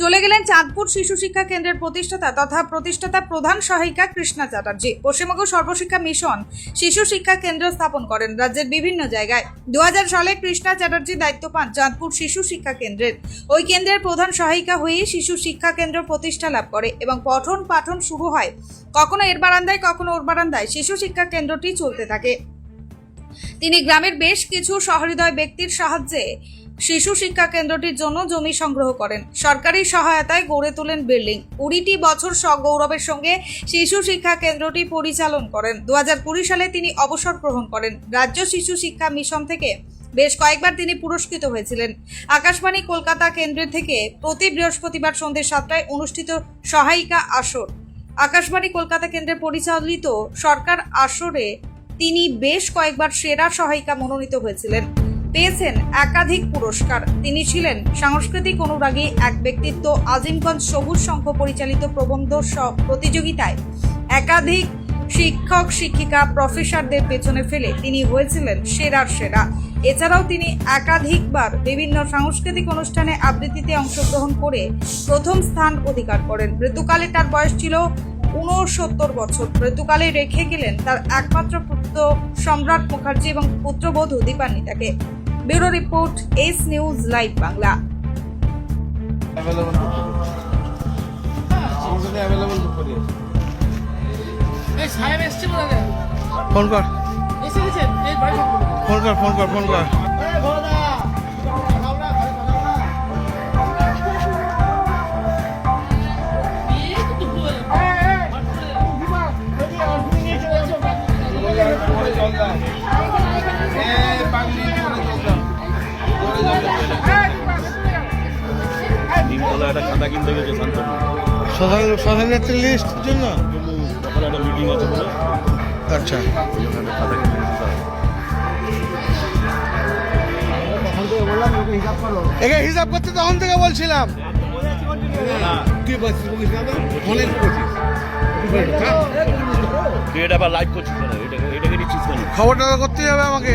চলে গেলেন চাঁদপুর শিশু শিক্ষা কেন্দ্রের প্রতিষ্ঠাতা তথা প্রতিষ্ঠাতা প্রধান সহায়িকা কৃষ্ণা চ্যাটার্জি। পশ্চিমবঙ্গ সর্বশিক্ষা মিশন শিশু শিক্ষা কেন্দ্র স্থাপন করেন রাজ্যের বিভিন্ন জায়গায়। দু হাজার সালে কৃষ্ণা চ্যাটার্জি দায়িত্ব পান চাঁদপুর শিশু শিক্ষা কেন্দ্রের। ওই কেন্দ্রের প্রধান সহায়িকা হয়ে শিশু শিক্ষা কেন্দ্র প্রতিষ্ঠা লাভ করে এবং পঠন পাঠন শুরু হয়। কখনো এর বারান্দায়, কখনো ওর বারান্দায় শিশু শিক্ষা কেন্দ্রটি চলতে থাকে। তিনি গ্রামের বেশ কিছু সহৃদয় ব্যক্তির সাহায্যে শিশু শিক্ষা কেন্দ্রটির জন্য জমি সংগ্রহ করেন। সরকারি সহায়তায় গড়ে তোলেন বিল্ডিং। কুড়িটি বছর সগৌরবের সঙ্গে শিশু শিক্ষা কেন্দ্রটি পরিচালন করেন। দু হাজার কুড়ি সালে তিনি অবসর গ্রহণ করেন। রাজ্য শিশু শিক্ষা মিশন থেকে বেশ কয়েকবার তিনি পুরস্কৃত হয়েছিলেন। আকাশবাণী কলকাতা কেন্দ্রের থেকে প্রতি বৃহস্পতিবার সন্ধ্যে সাতটায় অনুষ্ঠিত সহায়িকা আসর। আকাশবাণী কলকাতা কেন্দ্রে পরিচালিত সরকার আসরে তিনি বেশ কয়েকবার সেরা সহায়িকা মনোনীত হয়েছিলেন। পেয়েছেন একাধিক পুরস্কার। তিনি ছিলেন সাংস্কৃতিক অনুরাগী এক ব্যক্তিত্ব। আজিমগঞ্জ সবুজ সংঘ পরিচালিত প্রবন্ধ প্রতিযোগিতায় একাধিক শিক্ষক, শিক্ষিকা, প্রফেসরদের পেছনে ফেলে তিনি হয়েছিলেন সেরার সেরা। এছাড়াও তিনি একাধিকবার বিভিন্ন সাংস্কৃতিক অনুষ্ঠানে আবৃত্তিতে অংশগ্রহণ করে প্রথম স্থান অধিকার করেন। মৃত্যুকালে তার বয়স ছিল ঊনসত্তর বছর। মৃত্যুকালে রেখে গেলেন তার একমাত্র পুত্র সম্রাট মুখার্জি এবং পুত্রবধূ দীপান্বিতাকে। Bureau report S news live Bangla phone কর ফোন কর ফোন কর ফোন কর এই ভোলা একটা খাতা কিনতে গেছে শান্তনু নেত্রী লিস্ট জন্য? তখন একটা মিটিং আছে বলে। আচ্ছা। ওই জন্য একটা খাতা কিনতে। একে হিসাব করতে তখন থেকে বলছিলাম। তুই বলছিস ফোনে তুই এটা আবার লাইভ করছিস কেন? এটাকে এটাকে নিচ্ছিস কেন? খবরটা তো করতেই হবে আমাকে।